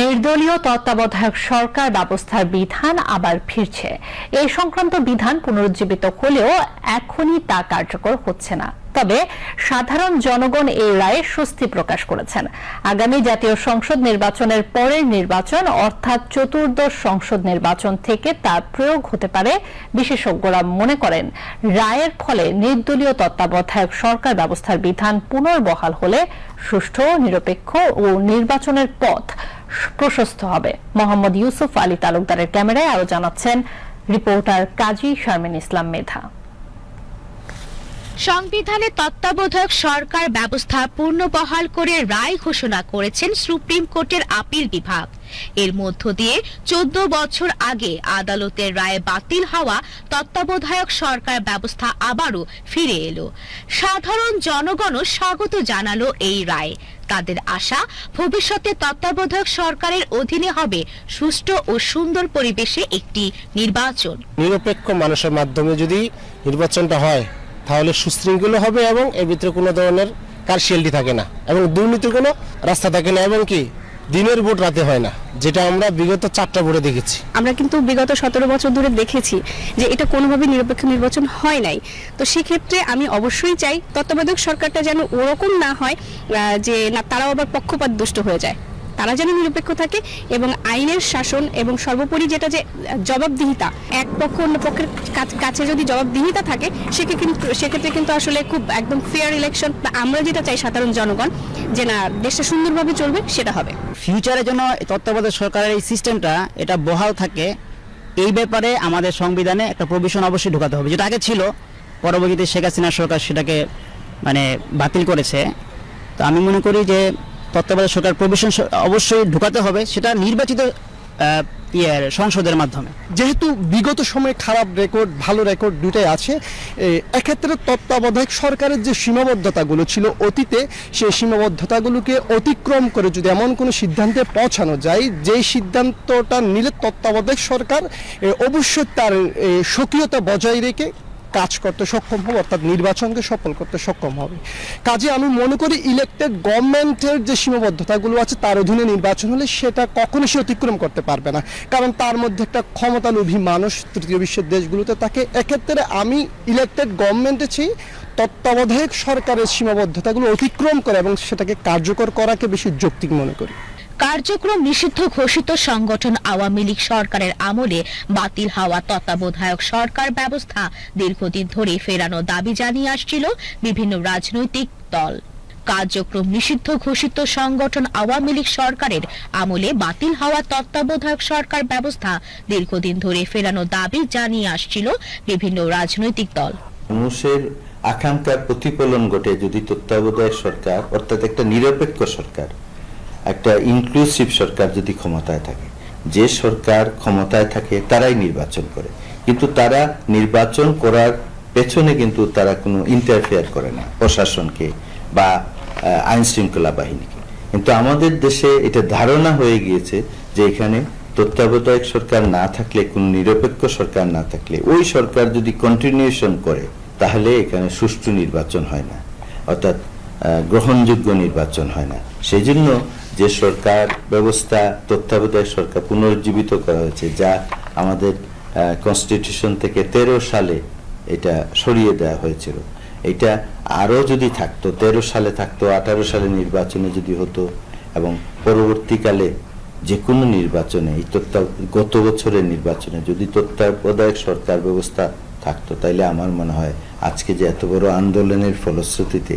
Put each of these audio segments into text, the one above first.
নির্দলীয় তত্ত্বাবধায়ক সরকার ব্যবস্থার বিধান আবার ফিরছে। এই সংক্রান্ত বিধান পুনরুজ্জীবিত হলেও এখনই তা কার্যকর হচ্ছে না। তবে সাধারণ জনগণ এই রায়ে স্বস্তি প্রকাশ করেছেন। আগামী জাতীয় সংসদ নির্বাচনের পরের নির্বাচন, অর্থাৎ চতুর্দশ সংসদ নির্বাচন থেকে তার প্রয়োগ হতে পারে, বিশেষজ্ঞরা মনে করেন। রায়ের ফলে নির্দলীয় তত্ত্বাবধায়ক সরকার ব্যবস্থার বিধান পুনর্বহাল হলে সুষ্ঠু, নিরপেক্ষ ও নির্বাচনের পথ প্রশস্ত হবে। মোহাম্মদ ইউসুফ আলী তালুকদারের ক্যামেরায় আরও জানাচ্ছেন রিপোর্টার কাজী শারমিন ইসলাম মেধা। সংবিধানে তত্ত্বাবধায়ক সরকার ব্যবস্থা পুনর্বহাল করে রায় ঘোষণা করেছেন সুপ্রিম কোর্টের আপিল বিভাগ। এর মধ্য দিয়ে চোদ্দ বছর আগে আদালতের রায়ে বাতিল হওয়া তত্ত্বাবধায়ক সরকার ব্যবস্থা আবারও ফিরে এলো। সাধারণ জনগণও স্বাগত জানালো এই রায়। তাদের আশা, ভবিষ্যতে তত্ত্বাবধায়ক সরকারের অধীনে হবে সুষ্ঠু ও সুন্দর পরিবেশে একটি নির্বাচন। নিরপেক্ষ মানুষের মাধ্যমে যদি নির্বাচনটা হয়, তাহলে সুশৃঙ্খল হবে এবং এর ভিতরে কোনো ধরনের কারশিয়ালটি থাকে না এবং দুর্নীতির কোনো রাস্তা থাকে না। এবং কি? দিনের ভোট রাতে হয় না, যেটা আমরা বিগত চারটা ভোটে দেখেছি। আমরা কিন্তু বিগত সতেরো বছর ধরে দেখেছি যে এটা কোনোভাবেই নিরপেক্ষ নির্বাচন হয় নাই। তো সেক্ষেত্রে আমি অবশ্যই চাই তত্ত্বাবধায়ক সরকারটা যেন ওরকম না হয় যে না, তারাও আবার পক্ষপাত দুষ্ট হয়ে যায়। তারা যেন নিরপেক্ষ থাকে এবং আইনের শাসন এবং সর্বোপরি যেটা যে জবাবদিহিতা, এক পক্ষ অন্য পক্ষের কাছ- যদি জবাবদিহিতা থাকে সেক্ষেত্রে কিন্তু সেক্ষেত্রে কিন্তু আসলে খুব একদম ফেয়ার ইলেকশন আমরা যেটা চাই সাধারণ জনগণ, যে না, দেশটা সুন্দরভাবে চলবে, সেটা হবে। ফিউচারের জন্য তত্ত্বাবধায়ক সরকারের এই সিস্টেমটা এটা বহাল থাকে, এই ব্যাপারে আমাদের সংবিধানে একটা প্রভিশন অবশ্যই ঢোকাতে হবে। যেটা আগে ছিল, পরবর্তীতে শেখ হাসিনা সরকার সেটাকে মানে বাতিল করেছে। তো আমি মনে করি যে তত্ত্বাবধায়ক সরকার প্রভিশন অবশ্যই ঢোকাতে হবে সেটা নির্বাচিত সংসদের মাধ্যমে। যেহেতু বিগত সময়ে খারাপ রেকর্ড ভালো রেকর্ড দুটাই আছে এক্ষেত্রে তত্ত্বাবধায়ক সরকারের যে সীমাবদ্ধতাগুলো ছিল অতীতে সেই সীমাবদ্ধতাগুলোকে অতিক্রম করে যদি এমন কোনো সিদ্ধান্তে পৌঁছানো যায় যেই সিদ্ধান্তটা নিলে তত্ত্বাবধায়ক সরকার অবশ্যই তার এ, স্বকীয়তা বজায় রেখে কাজ করতে সক্ষম হবে, অর্থাৎ নির্বাচনকে সফল করতে সক্ষম হবে। কাজে আমি মনে করি ইলেক্টেড গভর্নমেন্টের যে সীমাবদ্ধতাগুলো আছে, তার অধীনে নির্বাচন হলে সেটা কখনো সে অতিক্রম করতে পারবে না। কারণ তার মধ্যে একটা ক্ষমতালোভী মানুষ তৃতীয় বিশ্বের দেশগুলোতে, তাকে এক্ষেত্রে আমি ইলেক্টেড গভর্নমেন্টে চাই তত্ত্বাবধায়ক সরকারের সীমাবদ্ধতাগুলো অতিক্রম করে এবং সেটাকে কার্যকর করাকে বেশি যৌক্তিক মনে করি। কার্যক্রম নিষিদ্ধ ঘোষিত সংগঠন আওয়ামী লীগ সরকারের আমলে বাতিল হওয়া তত্ত্বাবধায়ক সরকার ব্যবস্থা দীর্ঘদিন ধরে ফেরানো দাবি জানিয়ে আসছিল বিভিন্ন রাজনৈতিক দল। কার্যক্রম নিষিদ্ধ ঘোষিত সংগঠন আওয়ামী লীগ সরকারের আমলে বাতিল হওয়া তত্ত্বাবধায়ক সরকার ব্যবস্থা দীর্ঘদিন ধরে ফেরানো দাবি জানিয়ে আসছিল বিভিন্ন রাজনৈতিক দল। মানুষের আকাঙ্ক্ষার প্রতিফলন ঘটে যদি তত্ত্বাবধায়ক সরকার, অর্থাৎ একটা নিরপেক্ষ সরকার একটা ইনক্লুসিভ সরকার যদি ক্ষমতায় থাকে। যে সরকার ক্ষমতায় থাকে, তারাই নির্বাচন করে। কিন্তু তারা নির্বাচন করার পেছনে কিন্তু তারা কোনো ইন্টারফেয়ার করে না প্রশাসনকে বা আইন শৃঙ্খলা বাহিনীকে। কিন্তু আমাদের দেশে এটা ধারণা হয়ে গিয়েছে যে এখানে তত্ত্বাবধায়ক সরকার না থাকলে, কোন নিরপেক্ষ সরকার না থাকলে, ওই সরকার যদি কন্টিনিউশন করে, তাহলে এখানে সুষ্ঠু নির্বাচন হয় না। অর্থাৎ গ্রহণযোগ্য নির্বাচন হয় না। সেই জন্য যে সরকার ব্যবস্থা তত্ত্বাবধায়ক সরকার পুনর্জীবিত করা হয়েছে, যা আমাদের কনস্টিটিউশন থেকে তেরো সালে এটা সরিয়ে দেওয়া হয়েছিল। এটা আরও যদি থাকতো, তেরো সালে থাকতো, আঠারো সালে নির্বাচনে যদি হতো এবং পরবর্তীকালে যে কোনো নির্বাচনে, এই তত্ত্বা, গত বছরের নির্বাচনে যদি তত্ত্বাবধায়ক সরকার ব্যবস্থা থাকতো, তাইলে আমার মনে হয় আজকে যে এত বড় আন্দোলনের ফলশ্রুতিতে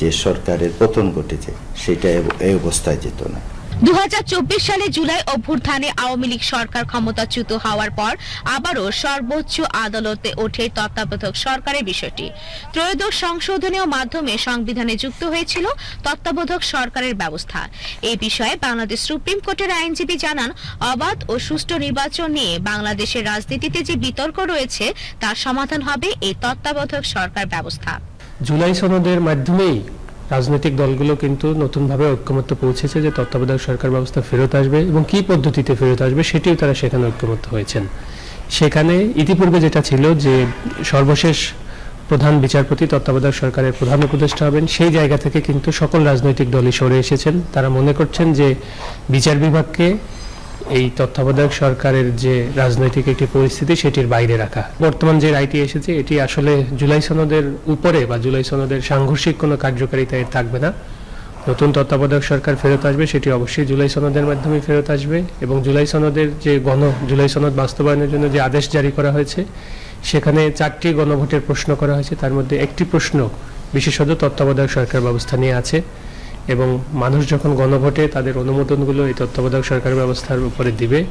যে সরকারের পতন ঘটেছে, সেটা এই অবস্থায় যেত না। দু হাজার চব্বিশ সালে জুলাই অভ্যুত্থানে আওয়ামী লীগ সরকার ক্ষমতাচ্যুত হওয়ার পর আবারও সর্বোচ্চ আদালতে ওঠে তত্ত্বাবধায়ক সরকারের বিষয়টি। ত্রয়োদশ সংশোধনীয় মাধ্যমে সংবিধানে যুক্ত হয়েছিল তত্ত্বাবধায়ক সরকারের ব্যবস্থা। এই বিষয়ে বাংলাদেশ সুপ্রিম কোর্টের আইনজীবী জানান, অবাধ ও সুষ্ঠু নির্বাচন নিয়ে বাংলাদেশের রাজনীতিতে যে বিতর্ক রয়েছে, তার সমাধান হবে এই তত্ত্বাবধায়ক সরকার ব্যবস্থা। জুলাই সনদের মাধ্যমেই রাজনৈতিক দলগুলো কিন্তু নতুনভাবে ঐক্যমত্য পৌঁছেছে যে তত্ত্বাবধায়ক সরকার ব্যবস্থা ফেরত আসবে এবং কি পদ্ধতিতে ফেরত আসবে সেটিও তারা সেখানে ঐক্যমত্য হয়েছেন। সেখানে ইতিপূর্বে যেটা ছিল যে সর্বশেষ প্রধান বিচারপতি, তত্ত্বাবধায়ক সরকারের প্রধান উপদেষ্টা হবেন, সেই জায়গা থেকে কিন্তু সকল রাজনৈতিক দলই সরে এসেছেন। তারা মনে করছেন যে বিচার বিভাগকে এই তত্ত্বাবধায়ক সরকারের যে রাজনৈতিক একটি পরিস্থিতি, সেটির বাইরে রাখা। বর্তমান যে রায়টি এসেছে, এটি আসলে জুলাই সনদের উপরে বা জুলাই সনদের সাংঘর্ষিক কোনো কার্যকারিতা এর থাকবে না। নতুন তত্ত্বাবধায়ক সরকার ফেরত আসবে, সেটি অবশ্যই জুলাই সনদের মাধ্যমে ফেরত আসবে এবং জুলাই সনদের যে গণ, জুলাই সনদ বাস্তবায়নের জন্য যে আদেশ জারি করা হয়েছে, সেখানে চারটি গণভোটের প্রশ্ন করা হয়েছে। তার মধ্যে একটি প্রশ্ন বিশেষত তত্ত্বাবধায়ক সরকার ব্যবস্থা নিয়ে আছে। এবং মানুষ যখন গণভোটে তাদের অনুমোদনগুলো এই তত্ত্বাবধায়ক সরকার ব্যবস্থার উপরে দিবে,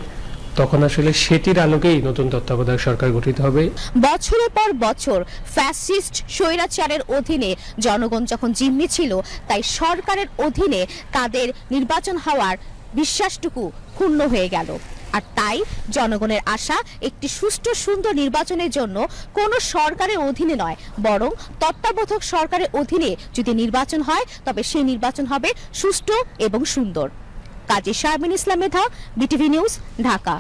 তখন আসলে সেটির আলোকেই নতুন তত্ত্বাবধায়ক সরকার গঠিত হবে। বছরের পর বছর ফ্যাসিস্ট স্বৈরাচারের অধীনে জনগণ যখন জিম্মি ছিল, তাই সরকারের অধীনে তাদের নির্বাচন হওয়ার বিশ্বাসটুকু ক্ষুণ্ণ হয়ে গেল। আর তাই জনগণের আশা, একটি সুষ্ঠু, সুন্দর নির্বাচনের জন্য কোনো সরকারের অধীনে নয়, বরং তত্ত্বাবধায়ক সরকারের অধীনে যদি নির্বাচন হয়, তবে সেই নির্বাচন হবে সুষ্ঠু এবং সুন্দর। Kazi Sharmin Islam Medha, BTV news, Dhaka.